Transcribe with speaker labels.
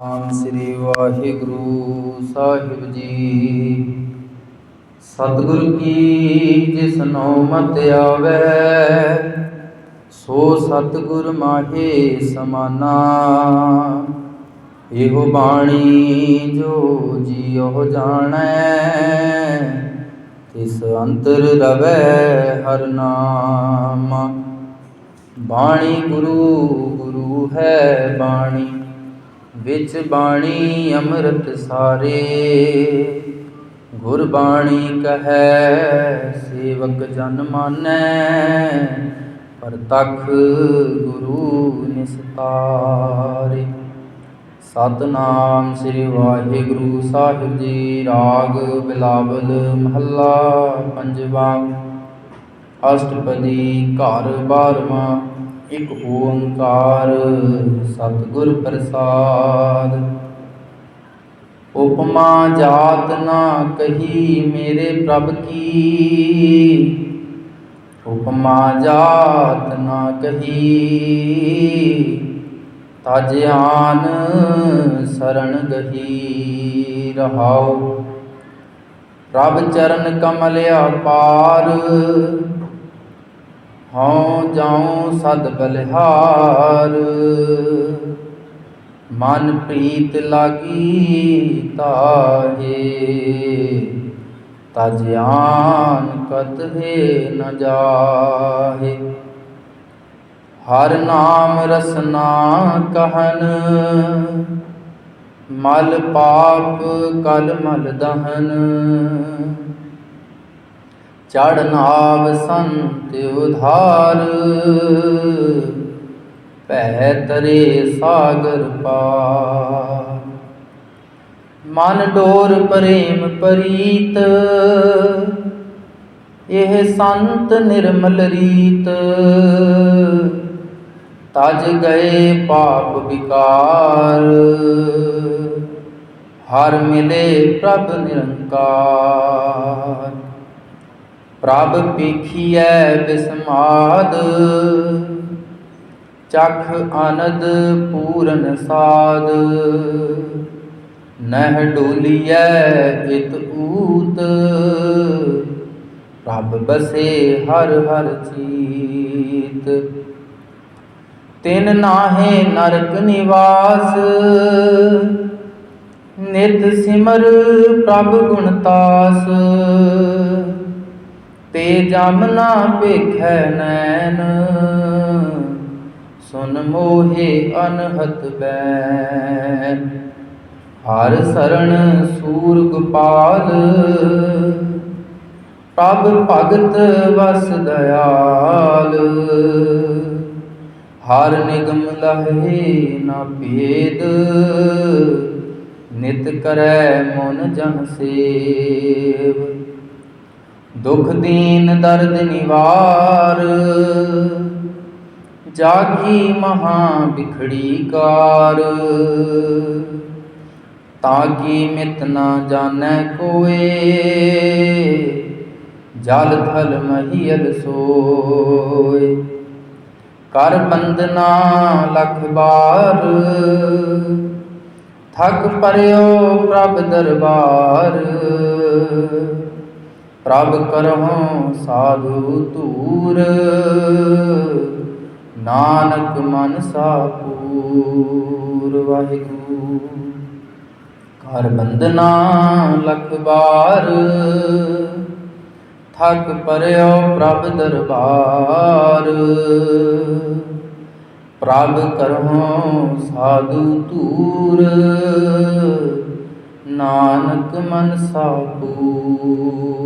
Speaker 1: ਆਮ ਸ੍ਰੀ ਵਾਹਿਗੁਰੂ ਸਾਹਿਬ ਜੀ। ਸਤਿਗੁਰ ਕੀ ਜਿਸ ਮਤ ਆਵੈ, ਸੋ ਸਤਿਗੁਰ ਮਾਹੇ ਸਮਾਨਾ। ਇਹੋ ਬਾਣੀ ਜੋ ਜੀਉ ਜਾਣੈ, ਤਿਸ ਅੰਤਰ ਰਵੈ ਹਰ ਨਾਮ। ਬਾਣੀ ਗੁਰੂ ਗੁਰੂ ਹੈ ਬਾਣੀ। ਵਿੱਚ ਬਾਣੀ ਅੰਮ੍ਰਿਤ ਸਾਰੇ। ਗੁਰਬਾਣੀ ਕਹੈ, ਸੇਵਕ ਜਨ ਮਾਨੈ ਪਰਤਖ ਗੁਰੂ ਨਿਸਤਾਰੇ। ਸਤਨਾਮ ਸ੍ਰੀ ਵਾਹਿਗੁਰੂ ਸਾਹਿਬ ਜੀ, ਰਾਗ ਬਿਲਾਵਲ ਮਹੱਲਾ ਪੰਜਵਾ। ਅਸ਼ਟਪਦੀ ਘਰ ਬਾਰਵਾਂ। ਇਕ ਓੰਕਾਰ ਸਤਿਗੁਰ ਪ੍ਰਸਾਦ। ਉਪਮਾ ਜਾਤ ਨਾ ਕਹੀ ਮੇਰੇ ਪ੍ਰਭ ਕੀ। ਉਪਮਾ ਜਾਤ ਨਾ ਕਹੀ ਤਜ ਆਨ ਸਰਣ ਗਹੀ ਰਹਾਉ। ਪ੍ਰਭ ਚਰਨ ਕਮਲਿਆ ਪਾਰ ਹਉ ਜਾਉ ਸਦ ਬਲਿਹਾਰ। ਮਨ ਪ੍ਰੀਤ ਲਾਗੀ ਤਾਹੇ ਤਜ ਆਨ ਕਤ ਹੈ ਨ ਜਾਹੇ। ਹਰ ਨਾਮ ਰਸਨਾ ਕਹਨ, ਮਲ ਪਾਪ ਕਲ ਮਲ ਦਹਨ। ਚੜ ਨਾਵ ਸੰਤ ਉਧਾਰ। ਭੈ ਤਰੇ ਸਾਗਰ ਪਾਰ। ਮਨ ਡੋਰ ਪ੍ਰੇਮ ਪਰੀਤ। ਇਹ ਸੰਤ ਨਿਰਮਲ ਰੀਤ। ਤਜ ਗਏ ਪਾਪ ਵਿਕਾਰ। ਹਰ ਮਿਲੇ ਪ੍ਰਭ ਨਿਰੰਕਾਰ। ਪ੍ਰਭ ਪੀਖੀਐ ਬਿਸਮਾਦ, ਚਖ ਆਨੰਦ ਪੂਰਨ ਸਾਦ, ਨਹਿ ਡੋਲੀਐ ਇਤ ਊਤ, ਪ੍ਰਭ ਬਸੇ ਹਰ ਹਰ ਚੀਤ। ਤਿਨ ਨਾਹੇ ਨਰਕ ਨਿਵਾਸ, ਨਿਤ ਸਿਮਰ ਪ੍ਰਭ ਗੁਣਤਾਸ ਤੇ ਜਮ ਭੇਖੈ ਨੈਣ। ਸੁਨ ਮੋਹੇ ਅਨਹਤ ਬੈਨ ਹਰ ਸਰਣ ਸੂਰ ਗੋਪਾਲ ਪ੍ਰਭ ਭਗਤ ਵਸ ਦਇਆਲ। ਹਰ ਨਿਗਮ ਲਹੇ ਨਾ ਭੇਦ। ਨਿਤ ਕਰੈ ਮਨ ਜਨ ਸੇਵ। ਦੁਖ ਦੀਨ ਦਰਦ ਨਿਵਾਰ, ਜਾਗੀ ਮਹਾ ਬਿਖੜੀ ਕਾਰ। ਤਾਂ ਕੀ ਮਿਤ ਨਾ ਜਾਣੈ ਕੋਏ, ਜਲ ਥਲ ਮਹੀਲ ਸੋਏ ਕਰ ਬੰਦਨਾ ਲਖ ਬਾਰ, ਥਕ ਪਰਿਓ ਪ੍ਰਭ ਦਰਬਾਰ। ਪ੍ਰਭ ਕਰਹੁ ਸਾਧੂ ਧੂਰ, ਨਾਨਕ ਮਨ ਸਾਪੂਰ ਵਾਹਿਗੁਰੂ। ਘਰ ਬੰਦਨਾ ਲਖ ਬਾਰ, ਥਕ ਪਰਿਓ ਪ੍ਰਭ ਦਰਬਾਰ। ਪ੍ਰਭ ਕਰਹੁ ਸਾਧੂ ਧੂਰ, ਨਾਨਕ ਮਨ ਸਾਪੂਰ